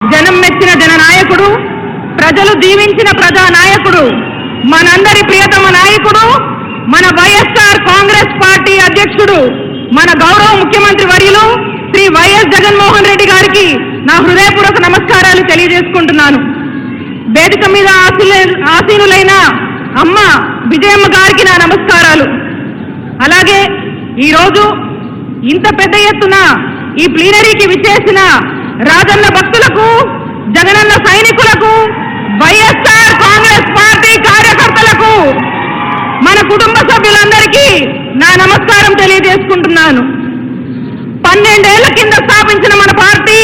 జనం మెచ్చిన జననాయకుడు ప్రజలు దీవించిన ప్రజా నాయకుడు మనందరి ప్రియతమ నాయకుడు మన వైఎస్ఆర్ కాంగ్రెస్ పార్టీ అధ్యక్షుడు మన గౌరవ ముఖ్యమంత్రి వర్యులు శ్రీ వైఎస్ జగన్మోహన్ రెడ్డి గారికి నా హృదయపూర్వక నమస్కారాలు తెలియజేసుకుంటున్నాను. వేదిక మీద ఆశీల- ఆసీనులైన అమ్మ విజయమ్మ గారికి నా నమస్కారాలు. అలాగే ఈరోజు ఇంత పెద్ద ఎత్తున ఈ ప్లీనరీకి విచ్చేసిన రాజన్న భక్తులకు జగనన్న సైనికులకు వైఎస్ఆర్ కాంగ్రెస్ పార్టీ కార్యకర్తలకు మన కుటుంబ సభ్యులందరికీ నా నమస్కారం తెలియజేసుకుంటున్నాను. పన్నెండేళ్ళ కింద స్థాపించిన మన పార్టీ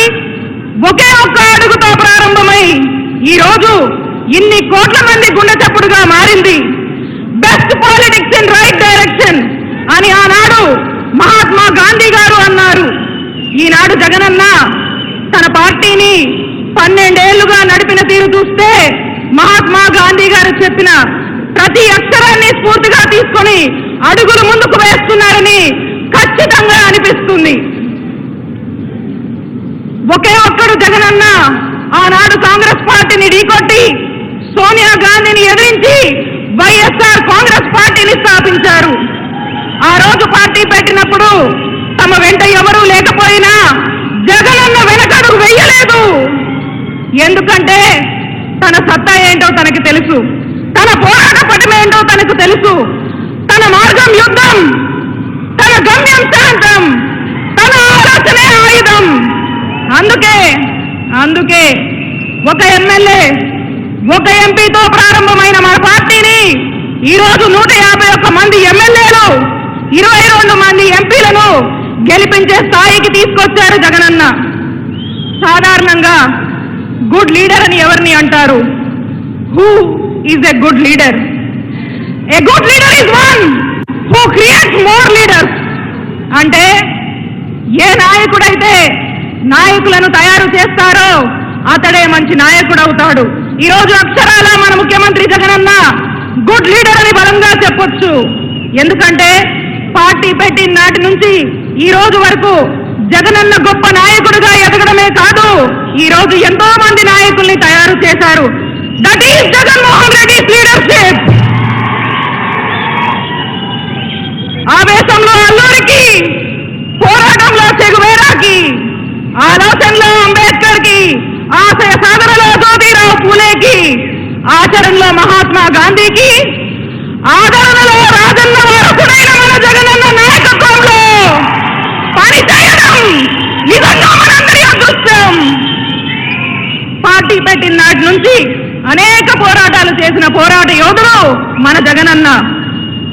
ఒకే ఒక్క అడుగుతో ప్రారంభమై ఈరోజు ఇన్ని కోట్ల మంది గుండె చప్పుడుగా మారింది. Best politics in right direction అని ఆనాడు మహాత్మా గాంధీ గారు అన్నారు. ఈనాడు జగనన్న తన పార్టీని పన్నెండేళ్ళుగా నడిపిన తీరు చూస్తే మహాత్మా గాంధీ గారు చెప్పిన ప్రతి అక్షరాన్ని స్ఫూర్తిగా తీసుకొని అడుగులు ముందుకు వేస్తున్నారని ఖచ్చితంగా అనిపిస్తుంది. ఒకే ఒక్కడు జగనన్న ఆనాడు కాంగ్రెస్ పార్టీని ఢీకొట్టి సోనియా గాంధీని ఎదిరించి వైఎస్ఆర్ కాంగ్రెస్ పార్టీని స్థాపించారు. ఆ రోజు పార్టీ పెట్టినప్పుడు తమ వెంట ఎవరూ లేకపోయినా లేదు. ఎందుకంటే తన సత్తా ఏంటో తనకి తెలుసు. తన పోరాట పటమేంటో తనకు తెలుసు. తన మార్గం యుద్ధం. తన గమ్యం శాంతం. తన ఆలోచనే ఆయుధం. అందుకే అందుకే ఒక ఎమ్మెల్యే ఒక ఎంపీతో ప్రారంభమైన మన పార్టీని ఈరోజు నూట యాభై ఒక్క మంది ఎమ్మెల్యేలు ఇరవై రెండు మంది ఎంపీలను గెలిపించే స్థాయికి తీసుకొచ్చారు జగనన్న. సాధారణంగా గుడ్ లీడర్ అని ఎవరిని అంటారు? Who is a good leader a good leader is one who creates more leaders అంటే ఏ నాయకుడైతే నాయకులను తయారు చేస్తారో అతడే మంచి నాయకుడు అవుతాడు ఈ రోజు అక్షరాల మన ముఖ్యమంత్రి జగనన్న గుడ్ లీడర్ అని బలంగా చెప్పొచ్చు. ఎందుకంటే పార్టీ పెట్టిన నాటి నుంచి ఈ రోజు వరకు జగనన్న గొప్ప నాయకుడిగా ఎదగడమే కాదు ఈ రోజు ఎంతో మంది నాయకుల్ని తయారు చేశారు. That is Jaganmohan Reddy leadership ఆవేశంలో అల్లూరికి పోరాటంలో చెగువేరాకి ఆలోచనలో అంబేద్కర్కి ఆశయ సాధనలో జ్యోతిరావు పూలేకి ఆచరణలో మహాత్మా గాంధీకి ఆదరణలో రాజన్న వారసుడైన మన జగనన్న పార్టీ పెట్టిన నాటి నుంచి అనేక పోరాటాలు చేసిన పోరాట యోధుడు మన జగనన్న.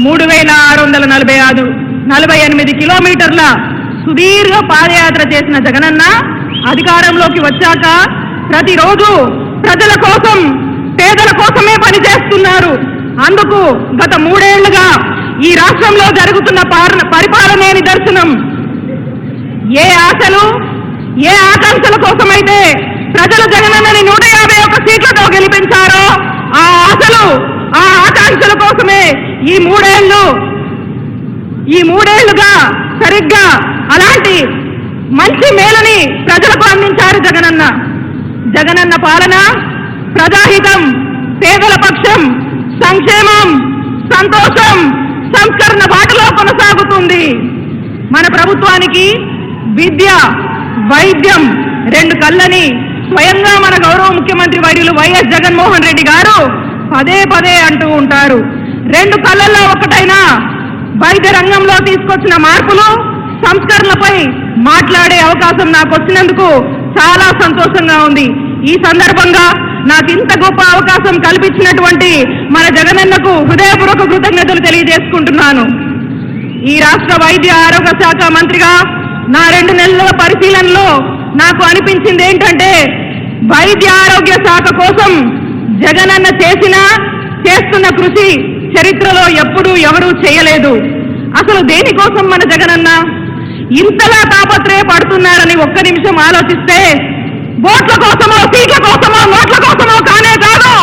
మూడు వేల ఆరు వందల నలభై ఆరు నలభై ఎనిమిది కిలోమీటర్ల సుదీర్ఘ పాదయాత్ర చేసిన జగనన్న అధికారంలోకి వచ్చాక ప్రతిరోజు ప్రజల కోసం పేదల కోసమే పనిచేస్తున్నారు అందుకు గత మూడేళ్ళుగా ఈ రాష్ట్రంలో జరుగుతున్న పాలన పరిపాలనే నిదర్శనం. ఏ ఆశలు ఏ ఆకాంక్షల కోసమైతే ప్రజలు జగనన్నని నూట యాభై ఒక్క సీట్లతో గెలిపించారో. ఆ ఆశలు ఆ ఆకాంక్షల కోసమే ఈ మూడేళ్ళు ఈ మూడేళ్ళుగా సరిగ్గా అలాంటి మంచి మేలని ప్రజలకు అందించారు జగనన్న. జగనన్న పాలన ప్రజాహితం పేదల పక్షం సంక్షేమం సంతోషం సంస్కరణ బాటలో కొనసాగుతుంది. మన ప్రభుత్వానికి విద్య వైద్యం రెండు కళ్ళని స్వయంగా మన గౌరవ ముఖ్యమంత్రి వర్యులు వైఎస్ జగన్మోహన్ రెడ్డి గారు పదే పదే అంటూ ఉంటారు. రెండు కళ్ళల్లో ఒకటైనా వైద్య రంగంలో తీసుకొచ్చిన మార్పులు సంస్కరణలపై మాట్లాడే అవకాశం నాకు వచ్చినందుకు చాలా సంతోషంగా ఉంది. ఈ సందర్భంగా నాకు ఇంత గొప్ప అవకాశం కల్పించినటువంటి మన జగనన్నకు హృదయపూర్వక కృతజ్ఞతలు తెలియజేసుకుంటున్నాను. ఈ రాష్ట్ర వైద్య ఆరోగ్య శాఖ మంత్రిగా నా రెండు నెలల పరిశీలనలో నాకు అనిపించింది ఏంటంటే వైద్య ఆరోగ్య శాఖ కోసం జగనన్న చేసిన చేస్తున్న కృషి చరిత్రలో ఎప్పుడూ ఎవరూ చేయలేదు. అసలు దేనికోసం మన జగనన్న? ఇంతలా తాపత్రయపడుతున్నారని ఒక్క నిమిషం ఆలోచిస్తే ఓట్ల కోసమో సీట్ల కోసమో నోట్ల కోసమో కానే కాదు.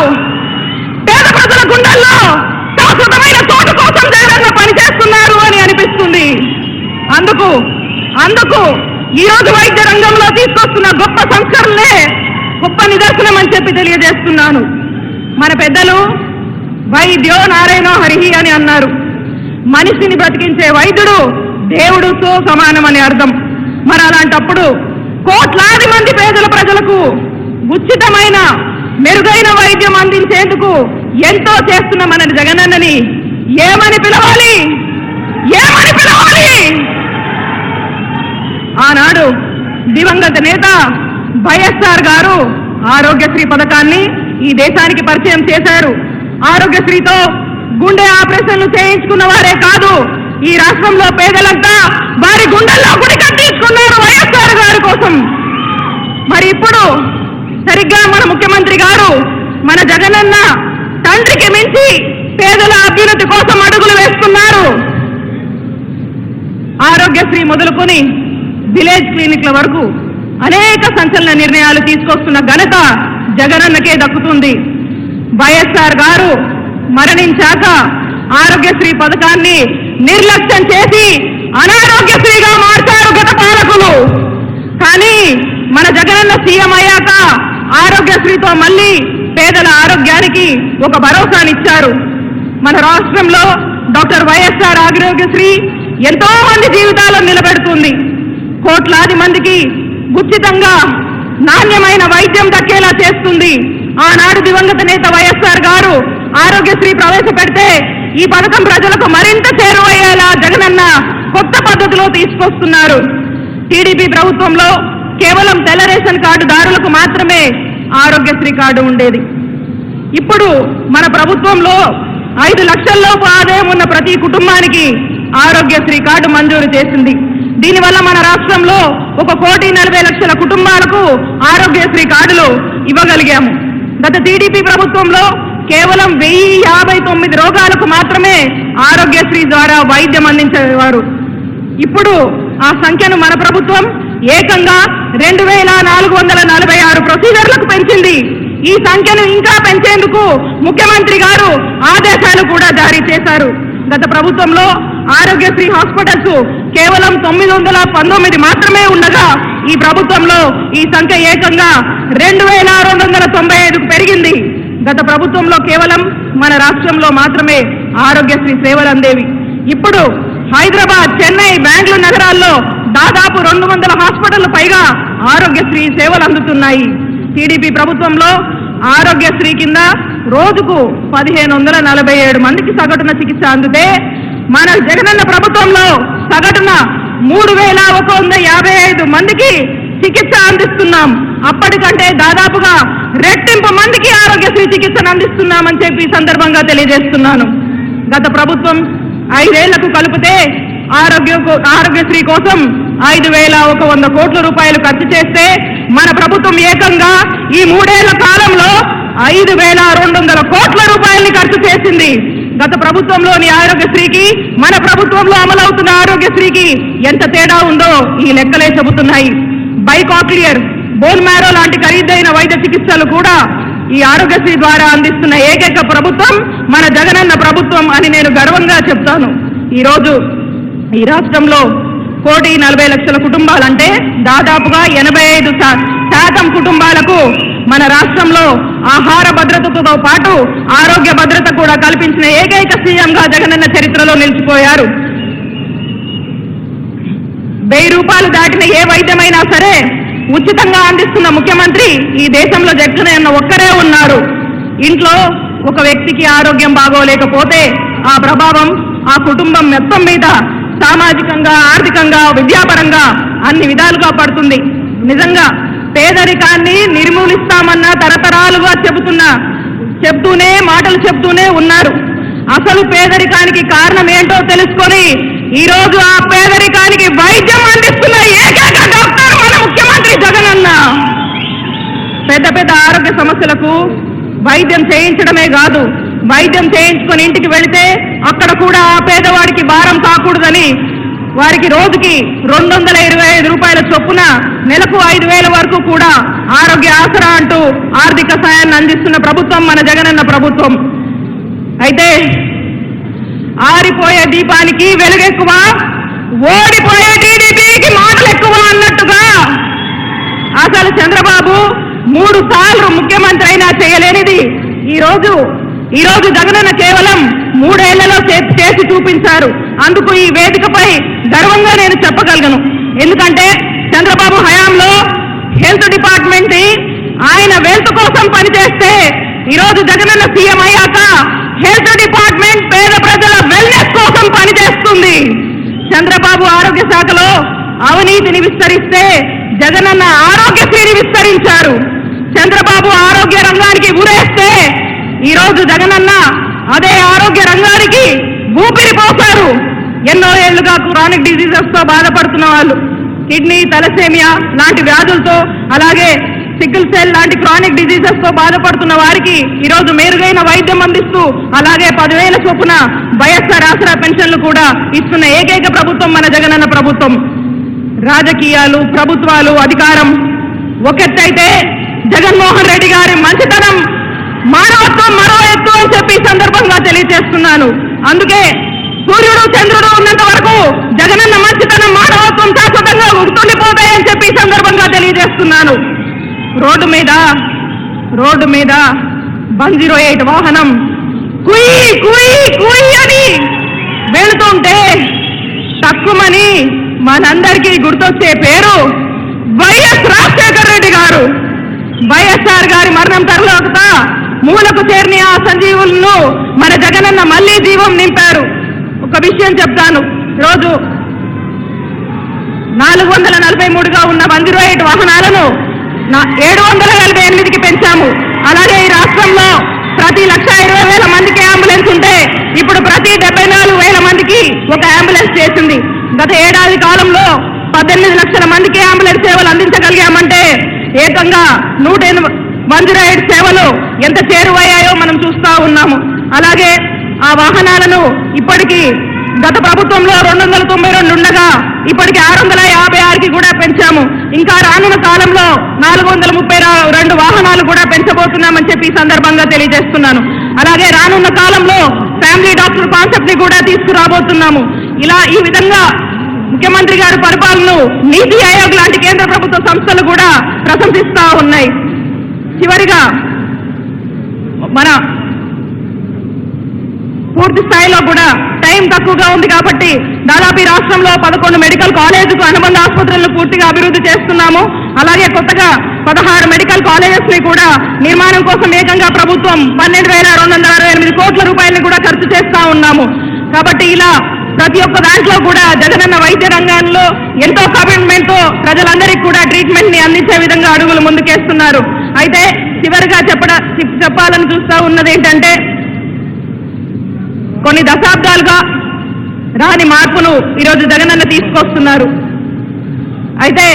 పేద ప్రజల గుండెల్లో శాశ్వతమైన చోటు కోసం జగనన్న పనిచేస్తున్నారు అని అనిపిస్తుంది. అందుకు అందుకు ఈ రోజు వైద్య రంగంలో తీసుకొస్తున్న గొప్ప సంస్కరణలే గొప్ప నిదర్శనం అని చెప్పి తెలియజేస్తున్నాను. మన పెద్దలు వైద్యో నారాయణో హరిహి అని అన్నారు. మనిషిని బ్రతికించే వైద్యుడు దేవుడుతో సమానం అని అర్థం. మరి అలాంటప్పుడు కోట్లాది మంది పేదల ప్రజలకు ఉచితమైన మెరుగైన వైద్యం అందించేందుకు ఎంతో చేస్తున్న మన జగనన్నని ఏమని పిలవాలి? ఏమని పిలవాలి? ఆనాడు దివంగత నేత వైఎస్ఆర్ గారు ఆరోగ్యశ్రీ పథకాన్ని ఈ దేశానికి పరిచయం చేశారు. ఆరోగ్యశ్రీతో గుండె ఆపరేషన్లు చేయించుకున్న వారే కాదు ఈ రాష్ట్రంలో పేదలంతా వారి గుండెల్లో గుడి కట్టించుకున్నారు వైఎస్ఆర్ గారి కోసం. మరి ఇప్పుడు సరిగ్గా మన ముఖ్యమంత్రి గారు మన జగనన్న తండ్రికి మించి పేదల అభ్యున్నతి కోసం అడుగులు వేస్తున్నారు. ఆరోగ్యశ్రీ మొదలుకొని విలేజ్ క్లినిక్ల వరకు అనేక సంచలన నిర్ణయాలు తీసుకొస్తున్న ఘనత జగనన్నకే దక్కుతుంది. వైఎస్ఆర్ గారు మరణించాక ఆరోగ్యశ్రీ పథకాన్ని నిర్లక్ష్యం చేసి అనారోగ్యశ్రీగా మార్చారు గత పాలకులు. కానీ మన జగనన్న సీఎం అయ్యాక ఆరోగ్యశ్రీతో మళ్ళీ పేదల ఆరోగ్యానికి ఒక భరోసానిచ్చారు. మన రాష్ట్రంలో డాక్టర్ వైఎస్ఆర్ ఆరోగ్యశ్రీ ఎంతో మంది జీవితాలను నిలబెడుతుంది. కోట్లాది మందికి ఉచితంగా నాణ్యమైన వైద్యం దక్కేలా చేస్తుంది. ఆనాడు దివంగత నేత వైఎస్ఆర్ గారు ఆరోగ్యశ్రీ ప్రవేశపెడితే ఈ పథకం ప్రజలకు మరింత చేరువయ్యేలా జగనన్న కొత్త పద్ధతిలో తీసుకొస్తున్నారు. టీడీపీ ప్రభుత్వంలో కేవలం తెల్ల రేషన్ కార్డుదారులకు మాత్రమే ఆరోగ్యశ్రీ కార్డు ఉండేది. ఇప్పుడు మన ప్రభుత్వంలో ఐదు లక్షల్లోపు ఆదాయం ఉన్న ప్రతి కుటుంబానికి ఆరోగ్యశ్రీ కార్డు మంజూరు చేసింది. దీనివల్ల మన రాష్ట్రంలో ఒక కోటి నలభై లక్షల కుటుంబాలకు ఆరోగ్యశ్రీ కార్డులు ఇవ్వగలిగాము. గత టీడీపీ ప్రభుత్వంలో కేవలం వెయ్యి యాభై తొమ్మిది రోగాలకు మాత్రమే ఆరోగ్యశ్రీ ద్వారా వైద్యం అందించేవారు. ఇప్పుడు ఆ సంఖ్యను మన ప్రభుత్వం ఏకంగా రెండు వేల నాలుగు వందల నలభై ఆరు ప్రొసీజర్లకు పెంచింది. ఈ సంఖ్యను ఇంకా పెంచేందుకు ముఖ్యమంత్రి గారు ఆదేశాలు కూడా జారీ చేశారు. గత ప్రభుత్వంలో ఆరోగ్యశ్రీ హాస్పిటల్స్ కేవలం తొమ్మిది వందల పంతొమ్మిది మాత్రమే ఉండగా ఈ ప్రభుత్వంలో ఈ సంఖ్య ఏకంగా రెండు వేల రెండు వందల తొంభై ఐదుకు పెరిగింది. గత ప్రభుత్వంలో కేవలం మన రాష్ట్రంలో మాత్రమే ఆరోగ్యశ్రీ సేవలు అందేవి. ఇప్పుడు హైదరాబాద్ చెన్నై బెంగళూరు నగరాల్లో దాదాపు రెండు వందల హాస్పిటల్ పైగా ఆరోగ్యశ్రీ సేవలు అందుతున్నాయి. టీడీపీ ప్రభుత్వంలో ఆరోగ్యశ్రీ కింద రోజుకు పదిహేను వందల నలభై ఏడు మందికి సగటున చికిత్స అందితే మన జగనన్న ప్రభుత్వంలో సగటున మూడు వేల ఒక వంద యాభై ఐదు మందికి చికిత్స అందిస్తున్నాం. అప్పటికంటే దాదాపుగా రెట్టింపు మందికి ఆరోగ్యశ్రీ చికిత్సను అందిస్తున్నామని చెప్పి సందర్భంగా తెలియజేస్తున్నాను. గత ప్రభుత్వం ఐదేళ్ళకు కలిపితే ఆరోగ్య ఆరోగ్యశ్రీ కోసం ఐదు వేల ఒక వంద కోట్ల రూపాయలు ఖర్చు చేస్తే మన ప్రభుత్వం ఏకంగా ఈ మూడేళ్ళ కాలంలో ఐదు వేల రెండు వందల కోట్ల రూపాయల్ని ఖర్చు చేసింది. గత ప్రభుత్వంలోని ఆరోగ్యశ్రీకి మన ప్రభుత్వంలో అమలవుతున్న ఆరోగ్యశ్రీకి ఎంత తేడా ఉందో ఈ లెక్కలే చెబుతున్నాయి. బైకాక్లియర్ బోన్ మ్యారో లాంటి ఖరీదైన వైద్య చికిత్సలు కూడా ఈ ఆరోగ్యశ్రీ ద్వారా అందిస్తున్న ఏకైక ప్రభుత్వం మన జగనన్న ప్రభుత్వం అని నేను గర్వంగా చెప్తాను. ఈరోజు ఈ రాష్ట్రంలో కోటి నలభై లక్షల కుటుంబాలంటే దాదాపుగా ఎనభై ఐదు శాతం కుటుంబాలకు మన రాష్ట్రంలో ఆహార భద్రతతో పాటు ఆరోగ్య భద్రత కూడా కల్పించిన ఏకైక సీఎంగా జగనన్న చరిత్రలో నిలిచిపోయారు. వెయ్యి రూపాయలు దాటిన ఏ వైద్యమైనా సరే ఉచితంగా అందిస్తున్న ముఖ్యమంత్రి ఈ దేశంలో జగనన్న ఒక్కరే ఉన్నారు. ఇంట్లో ఒక వ్యక్తికి ఆరోగ్యం బాగోలేకపోతే ఆ ప్రభావం ఆ కుటుంబం మొత్తం మీద సామాజికంగా ఆర్థికంగా విద్యాపరంగా అన్ని విధాలుగా పడుతుంది. నిజంగా పేదరికాన్ని నిర్మూలిస్తామన్న తరతరాలుగా చెబుతున్న చెప్తూనే మాటలు చెప్తూనే ఉన్నారు. అసలు పేదరికానికి కారణం ఏంటో తెలుసుకొని ఈ రోజు ఆ పేదరికానికి వైద్యం అందిస్తున్న ఏకైక డాక్టర్ మన ముఖ్యమంత్రి జగనన్న. పెద్ద పెద్ద ఆరోగ్య సమస్యలకు వైద్యం చేయించడమే కాదు వైద్యం చేయించుకొని ఇంటికి వెళితే అక్కడ కూడా ఆ పేదవాడికి భారం కాకూడదని వారికి రోజుకి రెండు వందల ఇరవై ఐదు రూపాయల చొప్పున నెలకు ఐదు వేల వరకు కూడా ఆరోగ్య ఆసరా అంటూ ఆర్థిక సాయాన్ని అందిస్తున్న ప్రభుత్వం మన జగనన్న ప్రభుత్వం. అయితే ఆరిపోయే దీపానికి వెలుగెక్కువ ఓడిపోయే టీడీపీకి మాటలు ఎక్కువ అన్నట్టుగా అసలు చంద్రబాబు మూడు సార్లు ముఖ్యమంత్రి అయినా చేయలేనిది. ఈ ఈరోజు జగనన్న కేవలం మూడేళ్ళలో చేసి చూపించారు. అందుకు ఈ వేదికపై గర్వంగా నేను చెప్పగలను. ఎందుకంటే చంద్రబాబు హయాంలో హెల్త్ డిపార్ట్మెంట్ ఆయన వెల్త్ కోసం పనిచేస్తే ఈరోజు జగనన్న సీఎం అయ్యాక హెల్త్ డిపార్ట్మెంట్ పేద ప్రజల వెల్నెస్ కోసం పనిచేస్తుంది. చంద్రబాబు ఆరోగ్య శాఖలో అవినీతిని విస్తరిస్తే జగనన్న ఆరోగ్యశ్రీని విస్తరించారు. చంద్రబాబు ఆరోగ్య రంగానికి ఊరేస్తే ఈరోజు జగనన్న అదే ఆరోగ్య రంగానికి ఊపిరి పోసారు ఎన్నో ఏళ్ళుగా క్రానిక్ డిజీజెస్తో బాధపడుతున్న వాళ్ళు. కిడ్నీ తలసేమియా లాంటి వ్యాధులతో అలాగే సికిల్ సెల్ లాంటి క్రానిక్ డిజీజెస్తో బాధపడుతున్న వారికి ఈరోజు మెరుగైన వైద్యం అందిస్తూ అలాగే పదివేల చొప్పున వైఎస్ఆర్ ఆసరా పెన్షన్లు కూడా ఇస్తున్న ఏకైక ప్రభుత్వం మన జగనన్న ప్రభుత్వం. రాజకీయాలు ప్రభుత్వాలు అధికారం. ఒకెత్తైతే జగన్మోహన్ రెడ్డి గారి మంచి మానవత్వం మరో ఎత్తు అని చెప్పి ఈ సందర్భంగా చేస్తున్నాను. అందుకే సూర్యుడు చంద్రుడు ఉన్నంత వరకు జగనన్న మంచితనం మానవత్వం శాశ్వతంగా గుర్తుండిపోతాయని చెప్పి సందర్భంగా తెలియజేస్తున్నాను. రోడ్డు మీద రోడ్డు మీద వన్ జీరో ఎయిట్ వాహనం కుయి కుయి కుయి అని వెళుతుంటే తక్కువని మనందరికీ గుర్తొచ్చే పేరు వైఎస్ రాజశేఖర రెడ్డి గారు. వైఎస్ఆర్ గారి మరణం తర్వాత మూలకు చేరిన ఆ సంజీవులను మన జగనన్న మళ్ళీ జీవం నింపారు. ఒక విషయం చెప్తాను. రోజు నాలుగు వందల నలభై మూడుగా ఉన్న వన్ జీరో ఎయిట్ వాహనాలను నా- ఏడు వందల నలభై ఎనిమిదికి పెంచాము. అలాగే ఈ రాష్ట్రంలో ప్రతి లక్ష ఇరవై వేల మందికి అంబులెన్స్ ఉంటే ఇప్పుడు ప్రతి డెబ్బై నాలుగు వేల మందికి ఒక అంబులెన్స్ చేసింది. గత ఏడాది కాలంలో పద్దెనిమిది లక్షల మందికి అంబులెన్స్ సేవలు అందించగలిగామంటే ఏకంగా నూట ఎనిమిది సేవలు ఎంత చేరువయ్యాయో మనం చూస్తూ ఉన్నాము. అలాగే ఆ వాహనాలను ఇప్పటికీ గత ప్రభుత్వంలో రెండు వందల తొంభై రెండు ఉండగా ఇప్పటికి ఆరు వందల యాభై ఆరుకి కూడా పెంచాము. ఇంకా రానున్న కాలంలో నాలుగు వందల ముప్పై రెండు వాహనాలు కూడా పెంచబోతున్నామని చెప్పి ఈ సందర్భంగా తెలియజేస్తున్నాను. అలాగే రానున్న కాలంలో ఫ్యామిలీ డాక్టర్ కాన్సెప్ట్ని కూడా తీసుకురాబోతున్నాము. ఇలా ఈ విధంగా ముఖ్యమంత్రి గారి పరిపాలనను నీతి ఆయోగ్ లాంటి కేంద్ర ప్రభుత్వ సంస్థలు కూడా ప్రశంసిస్తా ఉన్నాయి. చివరిగా మన పూర్తి స్థాయిలో కూడా టైం తక్కువగా ఉంది కాబట్టి దాదాపు ఈ రాష్ట్రంలో పదకొండు మెడికల్ కాలేజీకు అనుబంధ ఆసుపత్రులను పూర్తిగా అభివృద్ధి చేస్తున్నాము. అలాగే కొత్తగా పదహారు మెడికల్ కాలేజెస్ని కూడా నిర్మాణం కోసం ఏకంగా ప్రభుత్వం పన్నెండు వేల రెండు వందల అరవై ఎనిమిది కోట్ల రూపాయలను కూడా ఖర్చు చేస్తా ఉన్నాము. కాబట్టి ఇలా ప్రతి ఒక్క దాంట్లో కూడా జగనన్న వైద్య రంగంలో ఎంతో కమిట్మెంట్తో ప్రజలందరికీ కూడా ట్రీట్మెంట్ని అందించే విధంగా అడుగులు ముందుకేస్తున్నారు. అయితే చివరిగా చెప్పడ చెప్పాలని చూస్తా ఉన్నది ఏంటంటే కొన్ని దశాబ్దాలుగా రాని మార్పును ఈరోజు జగనన్న తీసుకొస్తున్నారు. అయితే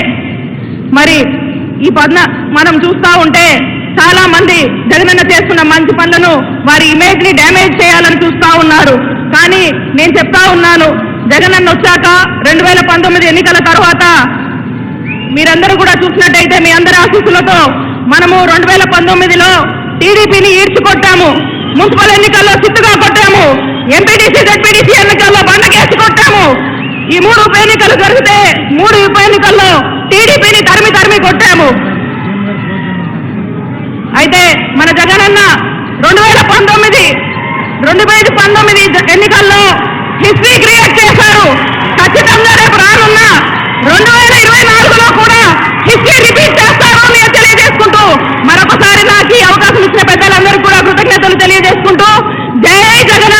మరి ఈ పద్న మనం చూస్తూ ఉంటే చాలా మంది జగనన్న చేస్తున్న మంచి పనులను వారి ఇమేజ్ని డ్యామేజ్ చేయాలని చూస్తూ ఉన్నారు. కానీ నేను చెప్తా ఉన్నాను జగనన్న వచ్చాక రెండు వేల పంతొమ్మిది ఎన్నికల తర్వాత మీరందరూ కూడా చూసినట్టయితే మీ అందరి ఆశీస్సులతో మనము రెండు వేల పంతొమ్మిదిలో టీడీపీని ఈడ్చుకొట్టాము. మున్సిపల్ ఎన్నికల్లో చిత్తుగా కొట్టాము. ఎంపీటీసీ జడ్పీటీసీ ఎన్నికల్లో బండకేసి కొట్టాము. ఈ మూడు ఉప ఎన్నికలు జరిగితే మూడు ఉప ఎన్నికల్లో టీడీపీని తరిమి తరిమి కొట్టాము. అయితే మన జగనన్న రెండు వేల పంతొమ్మిది రెండు వేల పంతొమ్మిది ఎన్నికల్లో హిస్టరీ క్రియేట్ చేశారు. ఖచ్చితంగా రేపు రానున్న రెండు వేల ఇరవై నాలుగులో కూడా హిస్టరీ రిపీట్ చేస్తారో నేను తెలియజేసుకుంటూ మరొకసారి నాకు అవకాశం ఇచ్చిన పెద్దలందరూ కూడా కృతజ్ఞతలు తెలియజేసుకుంటూ జై జగన్